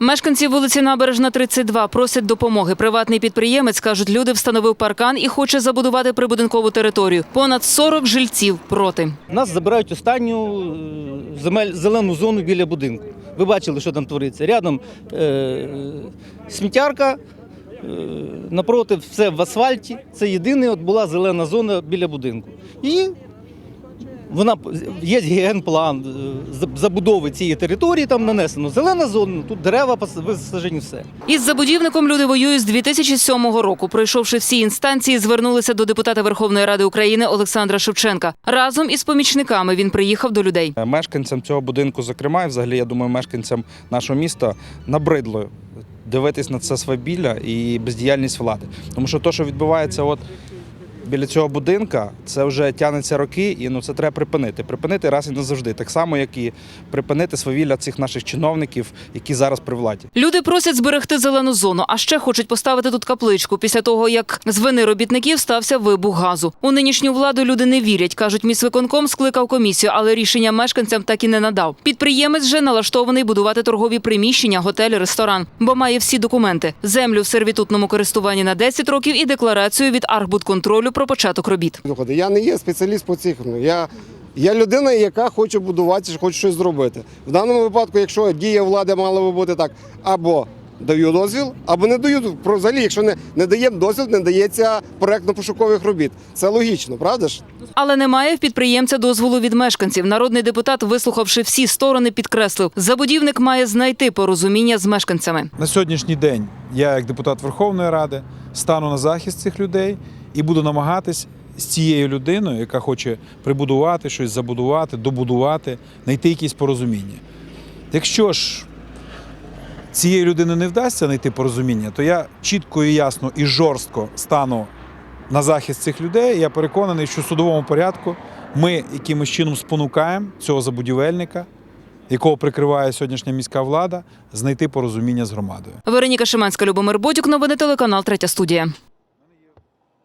Мешканці вулиці Набережна 32 просять допомоги. Приватний підприємець, кажуть, люди встановив паркан і хоче забудувати прибудинкову територію. Понад 40 жильців проти. Нас забирають останню е, земель, зелену зону біля будинку. Ви бачили, що там твориться. Рядом е, сміттярка, е, напроти все в асфальті. Це єдина от була зелена зона біля будинку. І вона є генплан е, забудови цієї території, там нанесено зелена зона, тут дерева висаджені все. Із забудівником люди воюють з 2007 року. Пройшовши всі інстанції, звернулися до депутата Верховної Ради України Олександра Шевченка. Разом із помічниками він приїхав до людей. Мешканцям цього будинку, зокрема, і взагалі, я думаю, мешканцям нашого міста набридло дивитись на це свавілля і бездіяльність влади. Тому що те, що відбувається от біля цього будинка, це вже тягнеться роки, і ну це треба припинити. Припинити раз і назавжди. Так само, як і припинити свавілля цих наших чиновників, які зараз при владі. Люди просять зберегти зелену зону, а ще хочуть поставити тут капличку після того, як з вини робітників стався вибух газу. У нинішню владу люди не вірять. кажуть, міськвиконком скликав комісію, але рішення мешканцям так і не надав. Підприємець вже налаштований будувати торгові приміщення, готель, ресторан, бо має всі документи: землю в сервітутному користуванні на 10 років і декларацію від Архбудконтролю про початок робіт. Я не є спеціаліст по цих. ну, Я, я людина, яка хоче будуватися, хоче щось зробити. В даному випадку, якщо дія влади мала би бути так, або даю дозвіл, або не даю. Про- Взагалі, якщо не, не даємо дозвіл, не дається проектно-пошукових робіт. Це логічно, правда ж? Але немає в підприємця дозволу від мешканців. Народний депутат, вислухавши всі сторони, підкреслив, забудівник має знайти порозуміння з мешканцями. На сьогоднішній день я, як депутат Верховної Ради, стану на захист цих людей і буду намагатись з цією людиною, яка хоче прибудувати щось, забудувати, добудувати, знайти якісь порозуміння. Якщо ж цієї людини не вдасться знайти порозуміння, то я чітко і ясно і жорстко стану на захист цих людей. Я переконаний, що в судовому порядку ми якимось чином спонукаємо цього забудівельника, якого прикриває сьогоднішня міська влада, знайти порозуміння з громадою. Вероніка Шиманська, Любомир Бодюк, новини телеканал Третя студія.